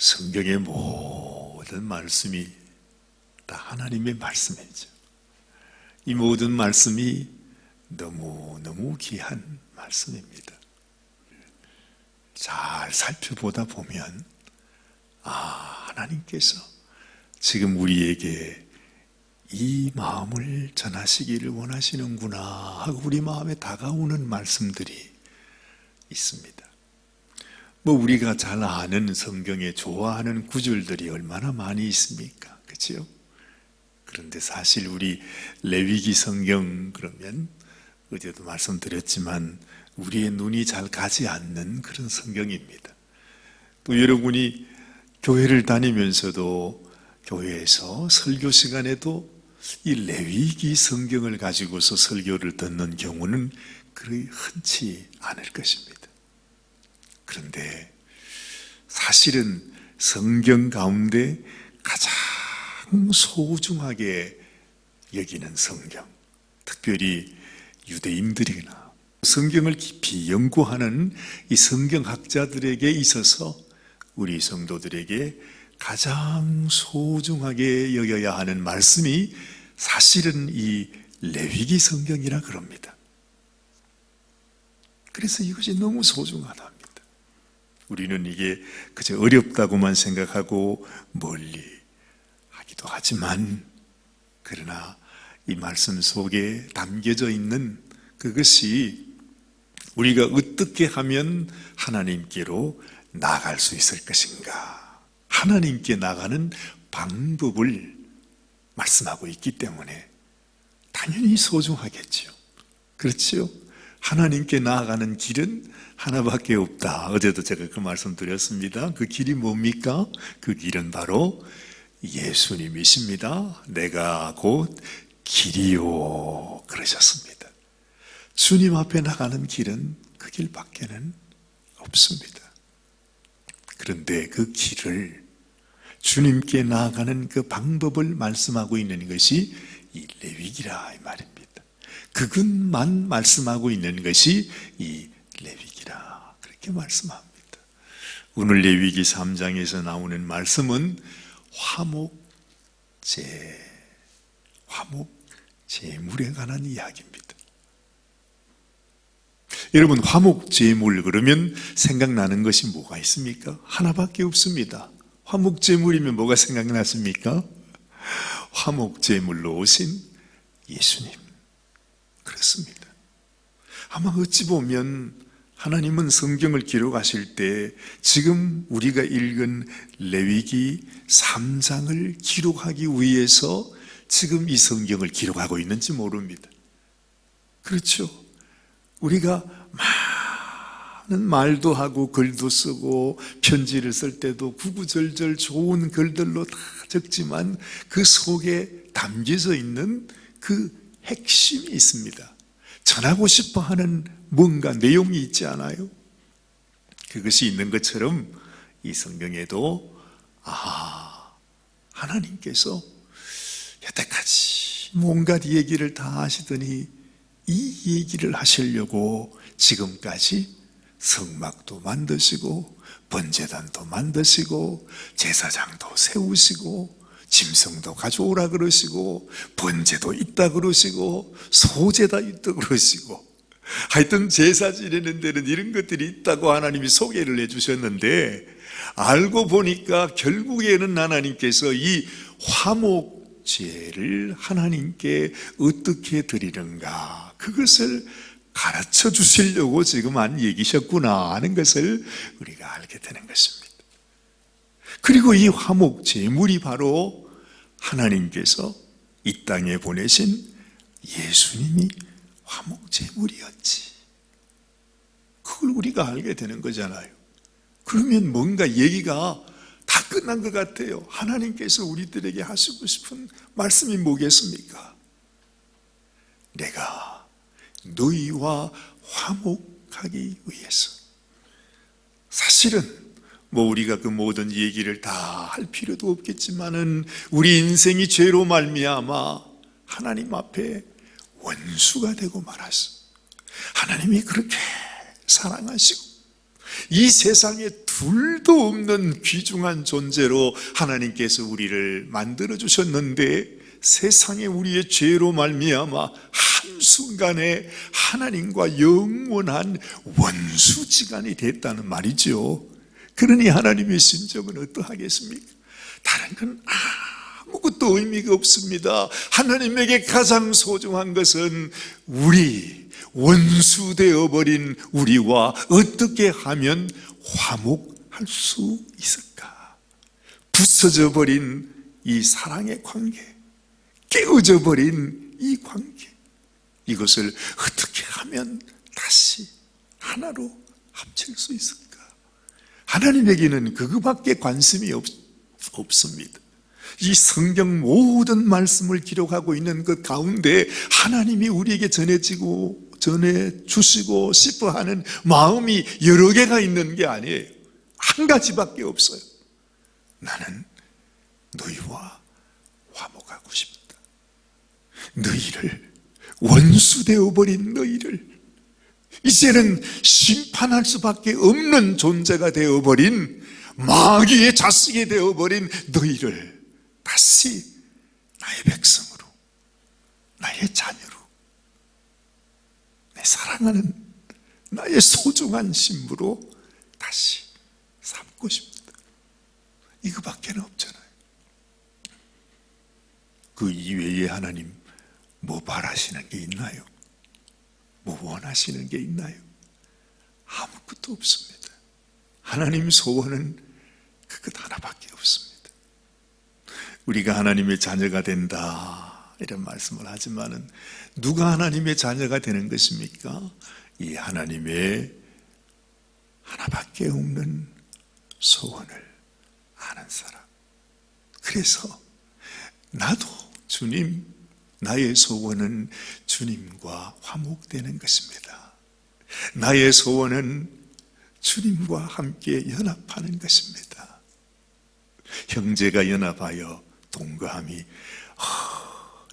성경의 모든 말씀이 다 하나님의 말씀이죠. 이 모든 말씀이 너무너무 귀한 말씀입니다. 잘 살펴보다 보면, 아, 하나님께서 지금 우리에게 이 마음을 전하시기를 원하시는구나 하고 우리 마음에 다가오는 말씀들이 있습니다. 뭐 우리가 잘 아는 성경에 좋아하는 구절들이 얼마나 많이 있습니까? 그렇죠? 그런데 사실 우리 레위기 성경 그러면 어제도 말씀드렸지만 우리의 눈이 잘 가지 않는 그런 성경입니다. 또 여러분이 교회를 다니면서도 교회에서 설교 시간에도 이 레위기 성경을 가지고서 설교를 듣는 경우는 그리 흔치 않을 것입니다. 그런데 사실은 성경 가운데 가장 소중하게 여기는 성경, 특별히 유대인들이나 성경을 깊이 연구하는 이 성경학자들에게 있어서 우리 성도들에게 가장 소중하게 여겨야 하는 말씀이 사실은 이 레위기 성경이라 그럽니다. 그래서 이것이 너무 소중하답니다. 우리는 이게 그저 어렵다고만 생각하고 멀리 하기도 하지만 그러나 이 말씀 속에 담겨져 있는 그것이 우리가 어떻게 하면 하나님께로 나갈 수 있을 것인가 하나님께 나가는 방법을 말씀하고 있기 때문에 당연히 소중하겠죠. 그렇지요? 하나님께 나아가는 길은 하나밖에 없다. 어제도 제가 그 말씀 드렸습니다. 그 길이 뭡니까? 그 길은 바로 예수님이십니다. 내가 곧 길이요. 그러셨습니다. 주님 앞에 나가는 길은 그 길밖에는 없습니다. 그런데 그 길을 주님께 나아가는 그 방법을 말씀하고 있는 것이 이 레위기라 이 말입니다. 그것만 말씀하고 있는 것이 이 레위기 라 그렇게 말씀합니다. 오늘 레위기 3장에서 나오는 말씀은 화목제 화목 제물에 관한 이야기입니다. 여러분 화목 제물 그러면 생각나는 것이 뭐가 있습니까? 하나밖에 없습니다. 화목 제물이면 뭐가 생각났습니까? 화목 제물로 오신 예수님. 그렇습니다. 아마 어찌 보면 하나님은 성경을 기록하실 때 지금 우리가 읽은 레위기 3장을 기록하기 위해서 지금 이 성경을 기록하고 있는지 모릅니다. 그렇죠. 우리가 많은 말도 하고 글도 쓰고 편지를 쓸 때도 구구절절 좋은 글들로 다 적지만 그 속에 담겨져 있는 그 핵심이 있습니다. 전하고 싶어 하는 뭔가 내용이 있지 않아요? 그것이 있는 것처럼 이 성경에도 아, 하나님께서 여태까지 뭔가 얘기를 다 하시더니 이 얘기를 하시려고 지금까지 성막도 만드시고 번제단도 만드시고 제사장도 세우시고 짐승도 가져오라 그러시고 번제도 있다 그러시고 소제다 있다 그러시고 하여튼 제사 지내는 데는 이런 것들이 있다고 하나님이 소개를 해주셨는데 알고 보니까 결국에는 하나님께서 이 화목제를 하나님께 어떻게 드리는가 그것을 가르쳐 주시려고 지금 한 얘기셨구나 하는 것을 우리가 알게 되는 것입니다. 그리고 이 화목 제물이 바로 하나님께서 이 땅에 보내신 예수님이 화목 제물이었지. 그걸 우리가 알게 되는 거잖아요. 그러면 뭔가 얘기가 다 끝난 것 같아요. 하나님께서 우리들에게 하시고 싶은 말씀이 뭐겠습니까? 내가 너희와 화목하기 위해서. 사실은 뭐 우리가 그 모든 얘기를 다 할 필요도 없겠지만은 우리 인생이 죄로 말미암아 하나님 앞에 원수가 되고 말았어. 하나님이 그렇게 사랑하시고 이 세상에 둘도 없는 귀중한 존재로 하나님께서 우리를 만들어 주셨는데 세상에 우리의 죄로 말미암아 한순간에 하나님과 영원한 원수지간이 됐다는 말이죠. 그러니 하나님의 심정은 어떠하겠습니까? 다른 건 아무것도 의미가 없습니다. 하나님에게 가장 소중한 것은 우리 원수 되어 버린 우리와 어떻게 하면 화목할 수 있을까? 부서져 버린 이 사랑의 관계, 깨어져 버린 이 관계, 이것을 어떻게 하면 다시 하나로 합칠 수 있을까? 하나님에게는 그거밖에 관심이 없, 없습니다. 이 성경 모든 말씀을 기록하고 있는 그 가운데 하나님이 우리에게 전해지고 전해 주시고 싶어 하는 마음이 여러 개가 있는 게 아니에요. 한 가지밖에 없어요. 나는 너희와 화목하고 싶다. 너희를 원수 되어 버린 너희를 이제는 심판할 수밖에 없는 존재가 되어 버린 마귀의 자식이 되어 버린 너희를 다시 나의 백성으로 나의 자녀로 내 사랑하는 나의 소중한 신부로 다시 삼고 싶다. 이거밖에 없잖아요. 그 이외에 하나님 뭐 바라시는 게 있나요? 뭐 원하시는 게 있나요? 아무것도 없습니다. 하나님 소원은 그것 하나밖에 없습니다. 우리가 하나님의 자녀가 된다 이런 말씀을 하지만은 누가 하나님의 자녀가 되는 것입니까? 이 하나님의 하나밖에 없는 소원을 아는 사람. 그래서 나도 주님 나의 소원은 주님과 화목되는 것입니다. 나의 소원은 주님과 함께 연합하는 것입니다. 형제가 연합하여 동거함이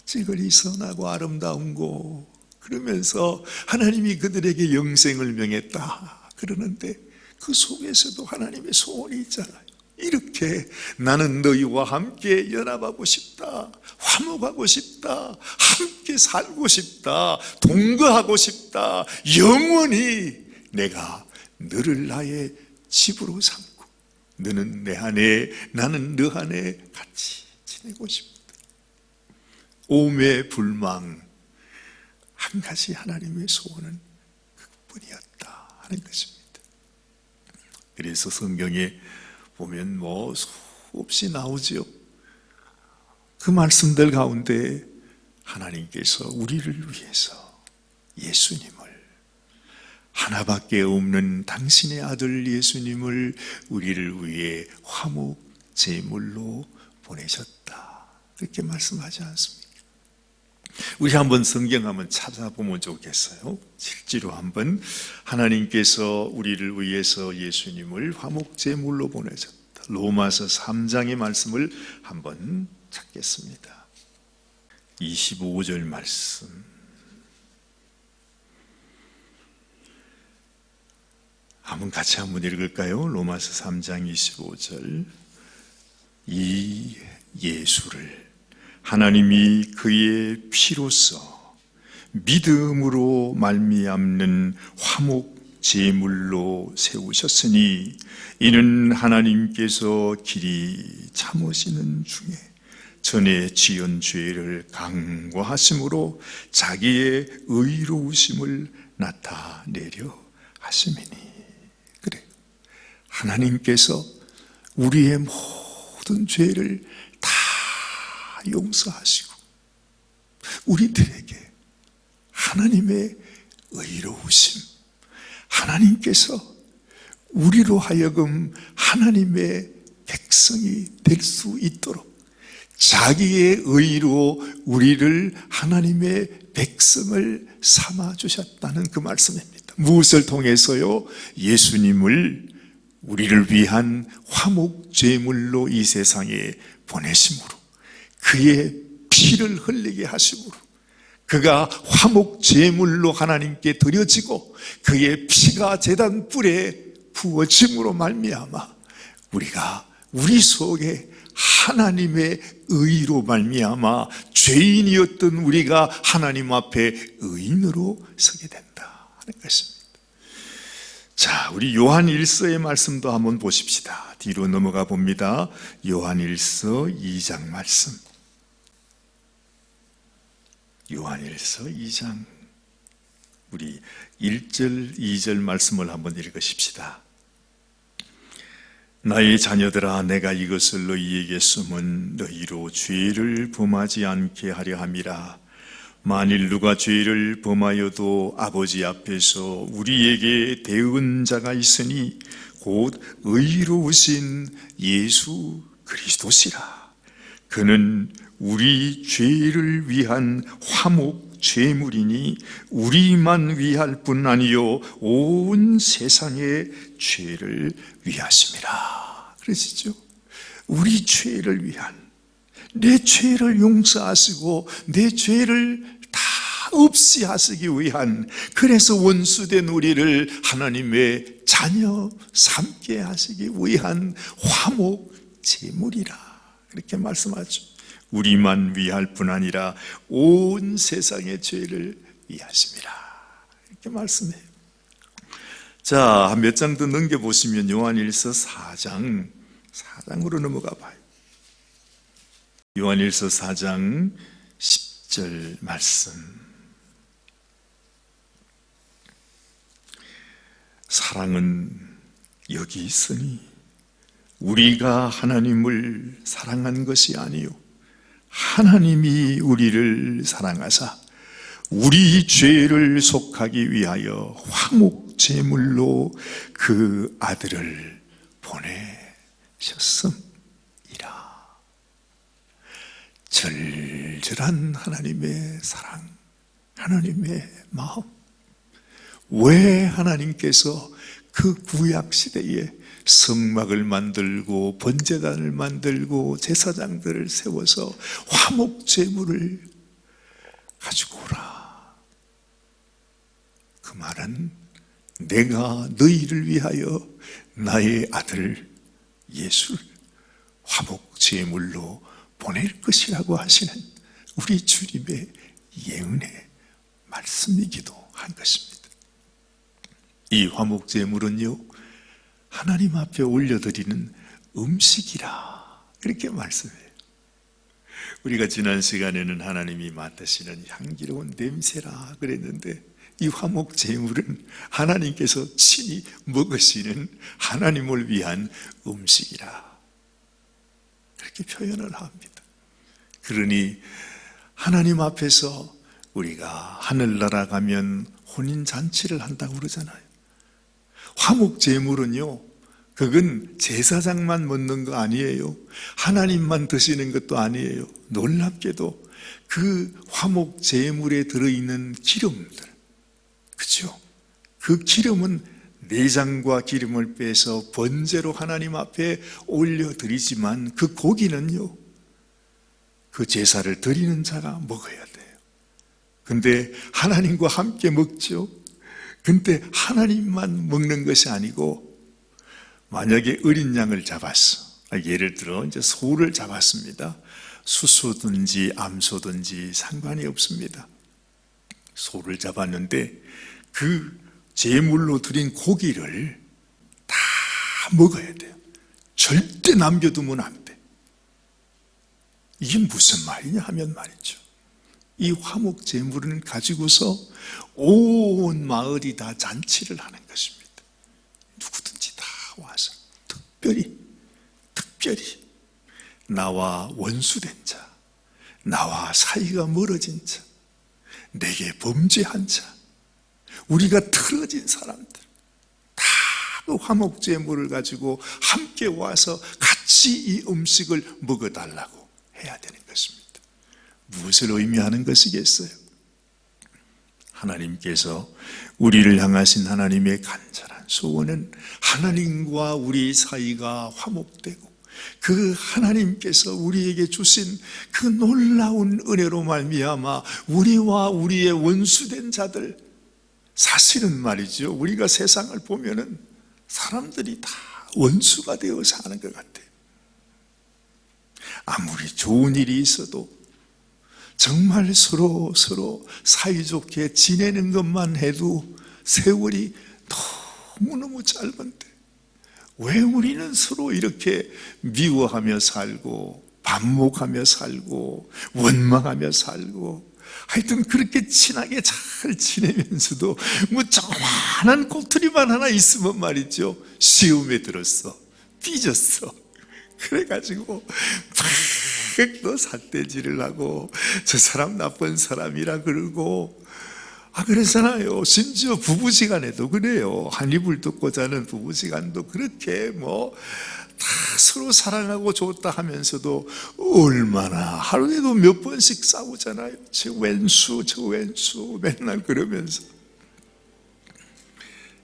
찌그리 선하고 아름다운 곳 그러면서 하나님이 그들에게 영생을 명했다 그러는데 그 속에서도 하나님의 소원이 있잖아요. 이렇게 나는 너희와 함께 연합하고 싶다. 화목하고 싶다. 함께 살고 싶다. 동거하고 싶다. 영원히 내가 너를 나의 집으로 삼고 너는 내 안에 나는 너 안에 같이 지내고 싶다. 오매 불망 한 가지 하나님의 소원은 그뿐이었다 하는 것입니다. 그래서 성경에 보면 뭐 수없이 나오지요. 그 말씀들 가운데 하나님께서 우리를 위해서 예수님을 하나밖에 없는 당신의 아들 예수님을 우리를 위해 화목 제물로 보내셨다. 그렇게 말씀하지 않습니까? 우리 한번 성경 한번 찾아보면 좋겠어요. 실제로 한번 하나님께서 우리를 위해서 예수님을 화목 제물로 보내셨다. 로마서 3장의 말씀을 한번 찾겠습니다. 25절 말씀. 한번 같이 한번 읽을까요? 로마서 3장 25절. 이 예수를 하나님이 그의 피로써 믿음으로 말미암는 화목 제물로 세우셨으니 이는 하나님께서 길이 참으시는 중에 전에 지은 죄를 강구하심으로 자기의 의로우심을 나타내려 하심이니. 그래. 하나님께서 우리의 모든 죄를 다 용서하시고 우리들에게 하나님의 의로우심 하나님께서 우리로 하여금 하나님의 백성이 될 수 있도록 자기의 의로 우리를 하나님의 백성을 삼아 주셨다는 그 말씀입니다. 무엇을 통해서요? 예수님을 우리를 위한 화목 제물로 이 세상에 보내심으로 그의 피를 흘리게 하심으로 그가 화목 제물로 하나님께 드려지고 그의 피가 제단 뿔에 부어짐으로 말미암아 우리가 우리 속에 하나님의 의로 말미암아 죄인이었던 우리가 하나님 앞에 의인으로 서게 된다 하는 것입니다. 자, 우리 요한 1서의 말씀도 한번 보십시다. 뒤로 넘어가 봅니다. 요한 1서 2장 말씀. 요한 1서 2장. 우리 1절, 2절 말씀을 한번 읽으십시다. 나의 자녀들아 내가 이것을 너희에게 쓰면 너희로 죄를 범하지 않게 하려 함이라. 만일 누가 죄를 범하여도 아버지 앞에서 우리에게 대은 자가 있으니 곧 의로우신 예수 그리스도시라 그는 우리 죄를 위한 화목 죄물이니 우리만 위할 뿐 아니요 온 세상의 죄를 위하심이라 그러시죠? 우리 죄를 위한 내 죄를 용서하시고 내 죄를 다 없이 하시기 위한 그래서 원수된 우리를 하나님의 자녀 삼게 하시기 위한 화목 제물이라 그렇게 말씀하죠. 우리만 위할 뿐 아니라 온 세상의 죄를 위하심이라 이렇게 말씀해요. 자, 몇 장 더 넘겨 보시면 요한일서 4장 4장으로 넘어가 봐요. 요한일서 4장 10절 말씀. 사랑은 여기 있으니 우리가 하나님을 사랑한 것이 아니요 하나님이 우리를 사랑하사 우리 죄를 속하기 위하여 화목 제물로 그 아들을 보내셨음이라. 절절한 하나님의 사랑, 하나님의 마음. 왜 하나님께서 그 구약 시대에 성막을 만들고 번제단을 만들고 제사장들을 세워서 화목 제물을 가지고 오라. 그 말은 내가 너희를 위하여 나의 아들 예수를 화목 제물로 보낼 것이라고 하시는 우리 주님의 예언의 말씀이기도 한 것입니다. 이 화목 제물은요 하나님 앞에 올려드리는 음식이라 그렇게 말씀해요. 우리가 지난 시간에는 하나님이 맡으시는 향기로운 냄새라 그랬는데 이 화목 제물은 하나님께서 친히 먹으시는 하나님을 위한 음식이라 그렇게 표현을 합니다. 그러니 하나님 앞에서 우리가 하늘나라 가면 혼인 잔치를 한다고 그러잖아요. 화목 제물은요. 그건 제사장만 먹는 거 아니에요. 하나님만 드시는 것도 아니에요. 놀랍게도 그 화목 제물에 들어있는 기름들, 그죠? 그 기름은 내장과 기름을 빼서 번제로 하나님 앞에 올려드리지만 그 고기는요, 그 제사를 드리는 자가 먹어야 돼요. 근데 하나님과 함께 먹죠. 근데 하나님만 먹는 것이 아니고 만약에 어린 양을 잡았어. 예를 들어 이제 소를 잡았습니다. 수소든지 암소든지 상관이 없습니다. 소를 잡았는데 그 제물로 드린 고기를 다 먹어야 돼요. 절대 남겨두면 안 돼. 이게 무슨 말이냐 하면 말이죠. 이 화목 제물을 가지고서 온 마을이 다 잔치를 하는 것입니다. 누구든지 다 와서 특별히 특별히 나와 원수된 자, 나와 사이가 멀어진 자, 내게 범죄한 자, 우리가 틀어진 사람들 다 그 화목 제물을 가지고 함께 와서 같이 이 음식을 먹어달라고 해야 되는 것입니다. 무엇을 의미하는 것이겠어요? 하나님께서 우리를 향하신 하나님의 간절한 소원은 하나님과 우리 사이가 화목되고 그 하나님께서 우리에게 주신 그 놀라운 은혜로 말미암아 우리와 우리의 원수된 자들 사실은 말이죠. 우리가 세상을 보면은 사람들이 다 원수가 되어 사는 것 같아요. 아무리 좋은 일이 있어도 정말 서로 서로 사이좋게 지내는 것만 해도 세월이 너무너무 짧은데 왜 우리는 서로 이렇게 미워하며 살고 반목하며 살고 원망하며 살고 하여튼 그렇게 친하게 잘 지내면서도 뭐 조그만한 꼬투리만 하나 있으면 말이죠. 시험에 들었어. 삐졌어. 그래가지고 팍또 삿대질을 하고 저 사람 나쁜 사람이라 그러고. 아 그러잖아요. 심지어 부부지간에도 그래요. 한 이불 덮고 자는 부부지간도 그렇게 뭐 다 서로 사랑하고 좋다 하면서도 얼마나 하루에도 몇 번씩 싸우잖아요. 저 왼수 저 왼수 맨날 그러면서.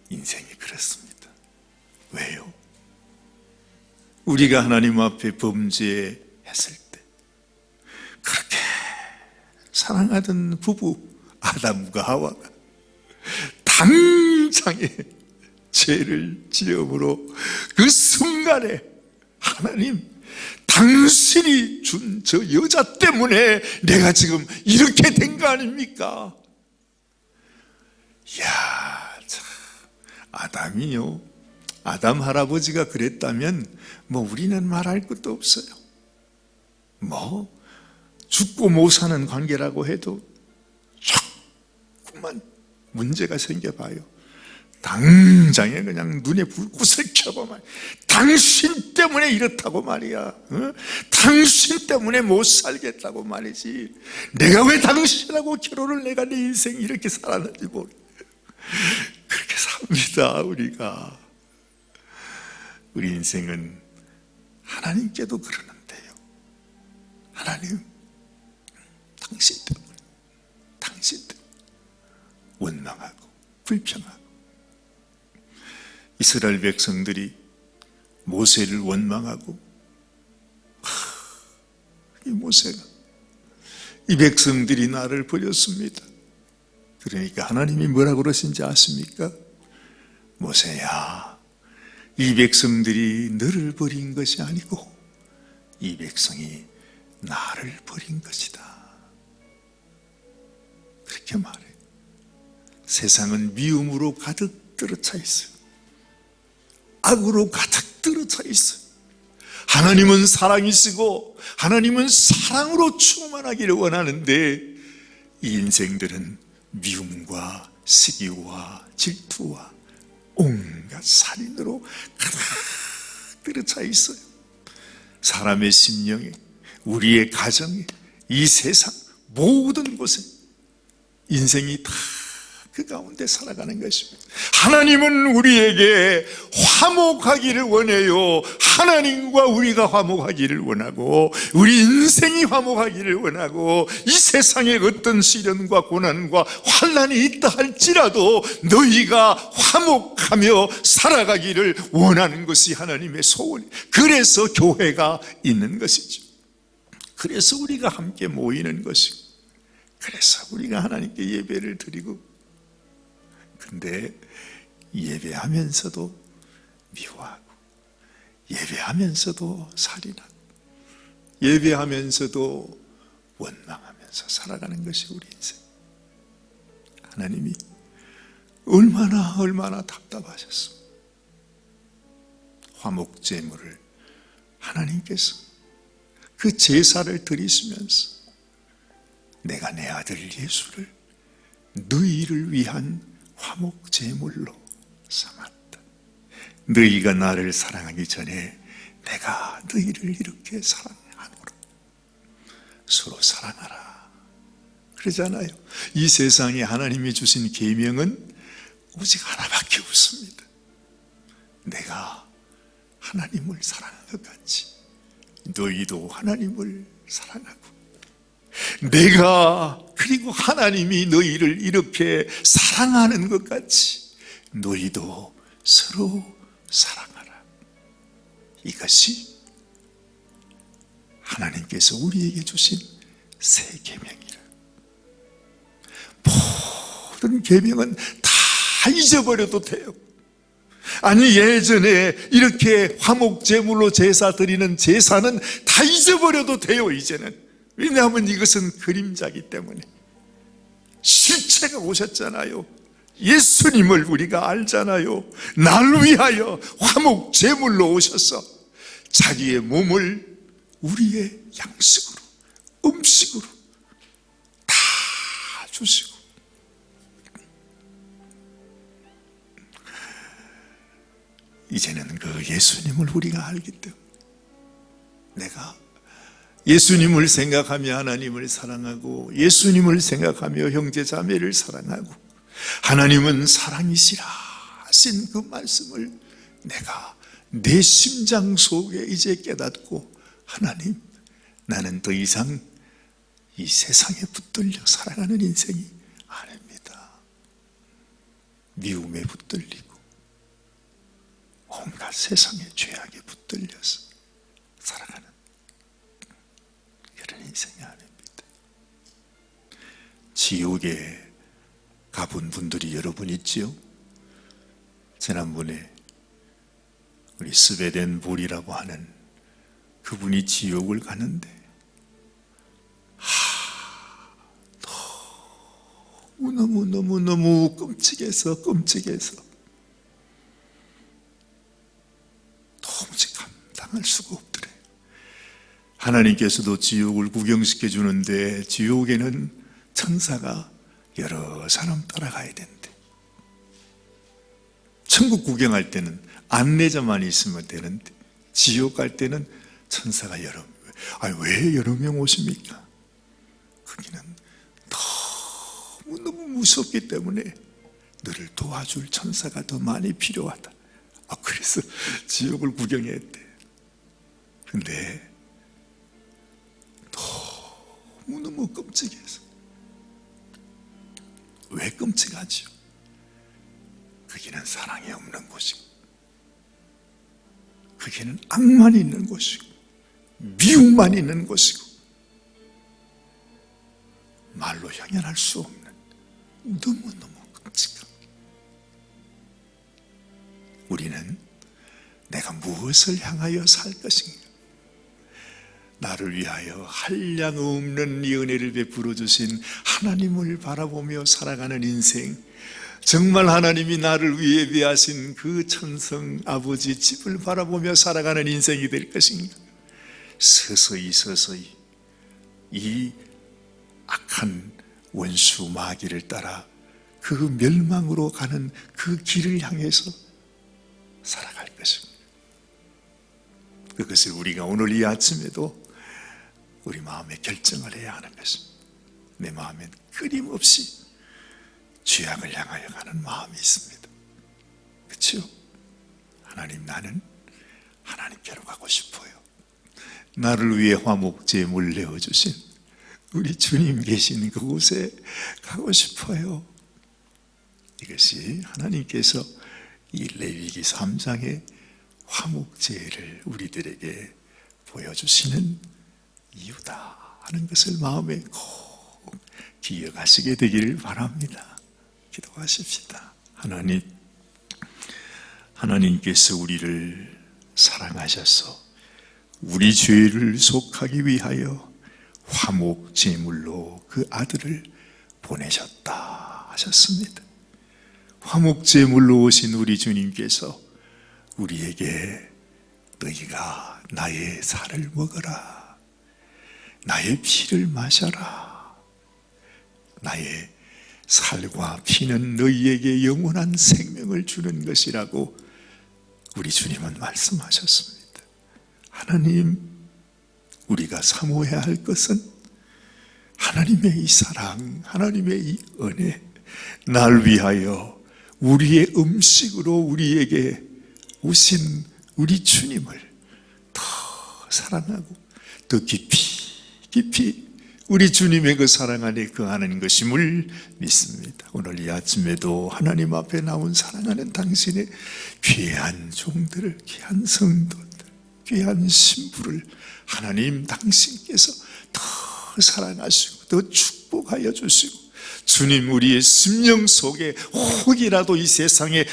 인생이 그렇습니다. 왜요? 우리가 하나님 앞에 범죄했을 때 그렇게 사랑하던 부부 아담과 하와가 당장에 죄를 지음으로 그 순간에 하나님 당신이 준 저 여자 때문에 내가 지금 이렇게 된 거 아닙니까? 야, 참 아담이요. 아담 할아버지가 그랬다면 뭐 우리는 말할 것도 없어요. 뭐 죽고 못 사는 관계라고 해도 조금만 문제가 생겨봐요. 당장에 그냥 눈에 불꽃을 켜고 말 당신 때문에 이렇다고 말이야. 어? 당신 때문에 못 살겠다고 말이지. 내가 왜 당신하고 결혼을 내가 내 인생 이렇게 살았는지 모르. 그렇게 삽니다 우리가. 우리 인생은 하나님께도 그러는데요. 하나님, 당신 때문에, 당신 때문에 원망하고 불평하고 이스라엘 백성들이 모세를 원망하고 하, 이 모세가 이 백성들이 나를 버렸습니다. 그러니까 하나님이 뭐라 그러신지 아십니까? 모세야, 이 백성들이 너를 버린 것이 아니고 이 백성이 나를 버린 것이다. 그렇게 말해. 세상은 미움으로 가득 들어차 있어요. 악으로 가득 들어차 있어요. 하나님은 사랑이시고 하나님은 사랑으로 충만하기를 원하는데 이 인생들은 미움과 시기와 질투와 온갖 살인으로 가득 들어차 있어요. 사람의 심령에, 우리의 가정에, 이 세상 모든 곳에 인생이 다 그 가운데 살아가는 것입니다. 하나님은 우리에게 화목하기를 원해요. 하나님과 우리가 화목하기를 원하고, 우리 인생이 화목하기를 원하고, 이 세상에 어떤 시련과 고난과 환란이 있다 할지라도 너희가 화목하며 살아가기를 원하는 것이 하나님의 소원. 그래서 교회가 있는 것이죠. 그래서 우리가 함께 모이는 것이고, 그래서 우리가 하나님께 예배를 드리고, 근데 예배하면서도 미워하고 예배하면서도 살인하고 예배하면서도 원망하면서 살아가는 것이 우리 인생. 하나님이 얼마나 얼마나 답답하셨어. 화목 제물을 하나님께서 그 제사를 드리시면서 내가 내 아들 예수를 너희를 위한 화목 제물로 삼았다. 너희가 나를 사랑하기 전에 내가 너희를 이렇게 사랑하노라. 서로 사랑하라. 그러잖아요. 이 세상에 하나님이 주신 계명은 오직 하나밖에 없습니다. 내가 하나님을 사랑한 것 같이 너희도 하나님을 사랑하고 내가 그리고 하나님이 너희를 이렇게 사랑하는 것 같이 너희도 서로 사랑하라. 이것이 하나님께서 우리에게 주신 새 계명이라. 모든 계명은 다 잊어버려도 돼요. 아니 예전에 이렇게 화목 제물로 제사 드리는 제사는 다 잊어버려도 돼요 이제는 왜냐하면 이것은 그림자기 때문에. 실체가 오셨잖아요. 예수님을 우리가 알잖아요. 날 위하여 화목 제물로 오셔서 자기의 몸을 우리의 양식으로 음식으로 다 주시고. 이제는 그 예수님을 우리가 알기 때문에 내가 예수님을 생각하며 하나님을 사랑하고 예수님을 생각하며 형제 자매를 사랑하고 하나님은 사랑이시라 하신 그 말씀을 내가 내 심장 속에 이제 깨닫고 하나님 나는 더 이상 이 세상에 붙들려 살아가는 인생이 아닙니다. 미움에 붙들리고 온갖 세상의 죄악에 붙들려서 살아가는 인생이 아닙니다. 지옥에 가본 분들이 여러 분 있지요? 지난번에 우리 스베덴 볼이라고 하는 그분이 지옥을 가는데 하, 너무 너무 너무 끔찍해서 끔찍해서 도무지 감당할 수가 없더래. 하나님께서도 지옥을 구경시켜 주는데 지옥에는 천사가 여러 사람 따라가야 된대. 천국 구경할 때는 안내자만 있으면 되는데 지옥 갈 때는 천사가 여러 아니 왜 여러 명 오십니까? 거기는 너무 너무 무섭기 때문에 너를 도와줄 천사가 더 많이 필요하다. 아 그래서 지옥을 구경했대. 근데 너무 끔찍해서. 왜 끔찍하지요? 거기는 사랑이 없는 곳이고 거기는 악만 있는 곳이고 미움만 있는 곳이고 말로 형연할 수 없는 너무너무 끔찍한 우리는 내가 무엇을 향하여 살 것인가 나를 위하여 한량 없는 이 은혜를 베풀어 주신 하나님을 바라보며 살아가는 인생 정말 하나님이 나를 위해 비하신 그 천성 아버지 집을 바라보며 살아가는 인생이 될 것인가 서서히 서서히 이 악한 원수 마귀를 따라 그 멸망으로 가는 그 길을 향해서 살아갈 것입니다. 그것을 우리가 오늘 이 아침에도 우리 마음에 결정을 해야 하는 것입니다. 내 마음엔 끊임없이 죄악을 향하여 가는 마음이 있습니다. 그렇죠? 하나님 나는 하나님께로 가고 싶어요. 나를 위해 화목제물 내어주신 우리 주님 계신 그곳에 가고 싶어요. 이것이 하나님께서 이 레위기 3장의 화목제를 우리들에게 보여주시는 이유다 하는 것을 마음에 꼭 기억하시게 되기를 바랍니다. 기도하십시다. 하나님, 하나님께서 우리를 사랑하셔서 우리 죄를 속하기 위하여 화목 제물로 그 아들을 보내셨다 하셨습니다. 화목 제물로 오신 우리 주님께서 우리에게 너희가 나의 살을 먹어라. 나의 피를 마셔라. 나의 살과 피는 너희에게 영원한 생명을 주는 것이라고 우리 주님은 말씀하셨습니다. 하나님, 우리가 사모해야 할 것은 하나님의 이 사랑, 하나님의 이 은혜, 날 위하여 우리의 음식으로 우리에게 오신 우리 주님을 더 사랑하고 더 깊이, 깊이 우리 주님의 그 사랑 안에 거하는 것임을 믿습니다. 오늘 이 아침에도 하나님 앞에 나온 사랑하는 당신의 귀한 종들을, 귀한 성도들, 귀한 신부를 하나님 당신께서 더 사랑하시고 더 축복하여 주시고 주님 우리의 심령 속에 혹이라도 이 세상에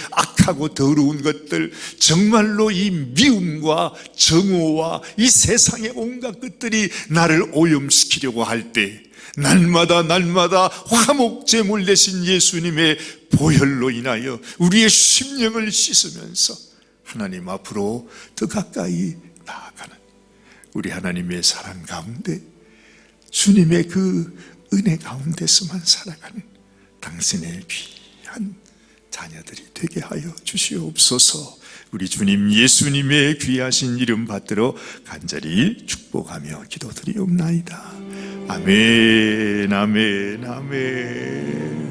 악하고 더러운 것들 정말로 이 미움과 정오와 이 세상의 온갖 것들이 나를 오염시키려고 할 때 날마다 날마다 화목제물 대신 예수님의 보혈로 인하여 우리의 심령을 씻으면서 하나님 앞으로 더 가까이 나아가는 우리 하나님의 사랑 가운데 주님의 그 은혜 가운데서만 살아가는 당신의 귀한 자녀들이 되게 하여 주시옵소서. 우리 주님 예수님의 귀하신 이름 받들어 간절히 축복하며 기도드리옵나이다. 아멘, 아멘, 아멘.